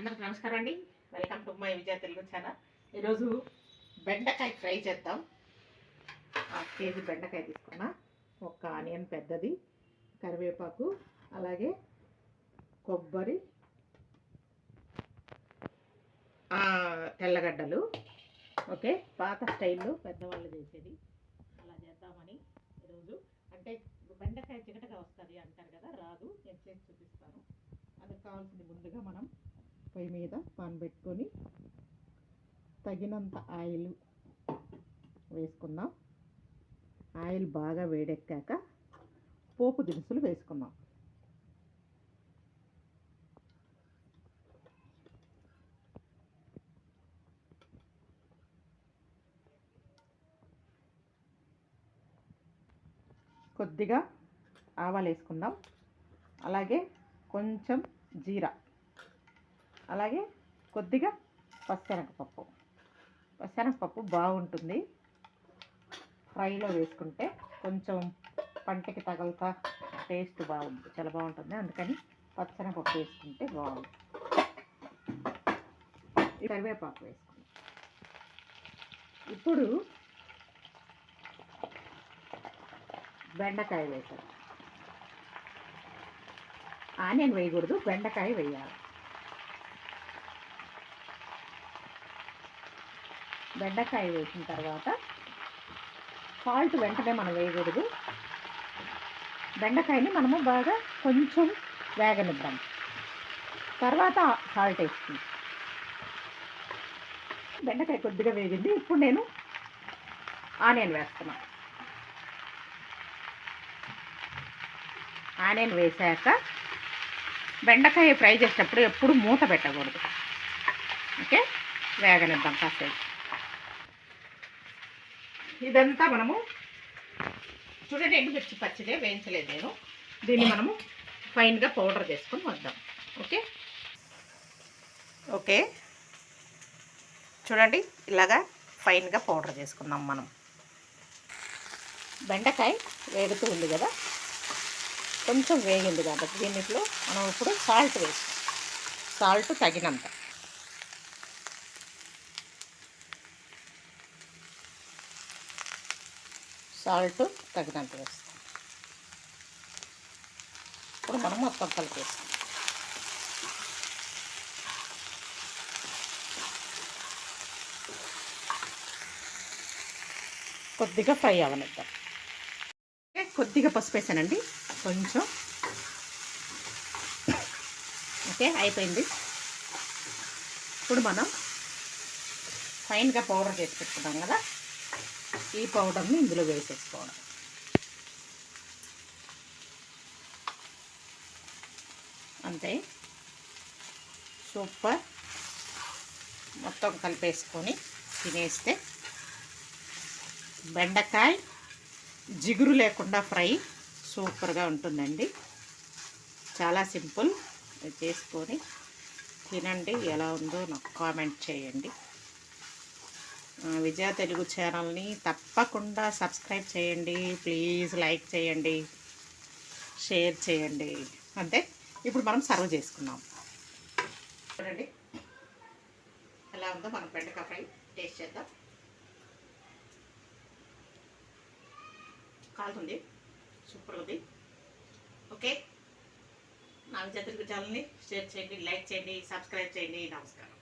అందరికి నమస్కారం అండి. Welcome to my Vijaya Telugu channel ఈరోజు బెండకాయ ఫ్రై చేద్దాం. హాఫ్ కేజీ బెండకాయ తీసుకున్నా. ఒక ఆనియన్ పెద్దది కరివేపాకు అలాగే కొబ్బరి తెల్లగడ్డలు. ఓకే పాత స్టైల్లో పెద్దవాళ్ళు చేసేది. అలా చేద్దామని ఈరోజు. అంటే బెండకాయ చికటగా వస్తుంది అంటారు కదా రాదు. నేను చేసి చూపిస్తాను. అందుకు కావాల్సింది ముందుగా మనం పొయ్యి మీద పాన్ పెట్టుకొని తగినంత ఆయిల్ వేసుకుందాం. ఆయిల్ బాగా వేడెక్కాక పోపు దినుసులు వేసుకుందాం. కొద్దిగా ఆవాలు వేసుకుందాం. అలాగే కొంచెం జీరా. అలాగే కొద్దిగా పచ్చనగపప్పు. పచ్చనగపప్పు బాగుంటుంది. ఫ్రైలో వేసుకుంటే కొంచెం పంటకి తగలతా టేస్ట్ బాగుంటుంది చాలా బాగుంటుంది. అందుకని పచ్చనగపప్పు వేసుకుంటే బాగుంటుంది. కరివేపాకు వేసుకుంటాం ఇప్పుడు బెండకాయ వేసాం ఆనియన్ వేయకూడదు బెండకాయ వేయాలి. బెండకాయ వేసిన తర్వాత సాల్ట్ వెంటనే మనం వేయకూడదు. బెండకాయని మనము బాగా కొంచెం వేగనిద్దాం. తర్వాత సాల్ట్ వేసుకుంది. బెండకాయ కొద్దిగా వేగింది. ఇప్పుడు నేను ఆనియన్ వేస్తున్నాను ఆనియన్ వేసాక బెండకాయ ఫ్రై చేసేటప్పుడు ఎప్పుడు మూత పెట్టకూడదు. ఓకే? వేగనిద్దాం కాసేపు. ఇదంతా మనము చూడండి ఎండుమిర్చి పచ్చిదే వేయించలేదు నేను. దీన్ని మనము ఫైన్గా పౌడర్ చేసుకొని వద్దాం. ఓకే? ఓకే. చూడండి ఇలాగా ఫైన్గా పౌడర్ చేసుకుందాం మనం. బెండకాయ వేగుతూ ఉంది కదా? కొంచెం వేగింది కాబట్టి దీనిలో మనం ఇప్పుడు సాల్ట్ వేస్తాం. సాల్ట్ తగినంత. సాల్ట్ తగినంత వేస్తాం. ఇప్పుడు మనం మొత్తం కలిపేస్తాం. కొద్దిగా ఫ్రై అవనిద్దాం. కొద్దిగా పసుపు వేసానండి. కొంచెం. ఓకే అయిపోయింది. ఇప్పుడు మనం ఫైన్గా పౌడర్ చేసి పెట్టుకున్నాం కదా. ఈ పౌడర్ని ఇందులో వేసేసుకోవడం. అంతే. సూపర్. మొత్తం కలిపేసుకొని తినేస్తే బెండకాయ జిగురు లేకుండా ఫ్రై సూపర్గా ఉంటుందండి. చాలా సింపుల్. చేసుకొని తినండి. ఎలా ఉందో నాకు కామెంట్ చేయండి. విజయ తెలుగు ఛానల్ని తప్పకుండా సబ్స్క్రైబ్ చేయండి. ప్లీజ్ లైక్ చేయండి. షేర్ చేయండి. అంతే? ఇప్పుడు మనం సర్వ్ చేసుకున్నాం చూడండి. ఎలా ఉందో మనం బెండకాయ ఫ్రై టేస్ట్ చేద్దాం. కాలుతుంది. సూపర్ ఉంది. ఓకే? నా విజయ తెలుగు ఛానల్ని షేర్ చేయండి లైక్ చేయండి సబ్స్క్రైబ్ చేయండి. నమస్కారం.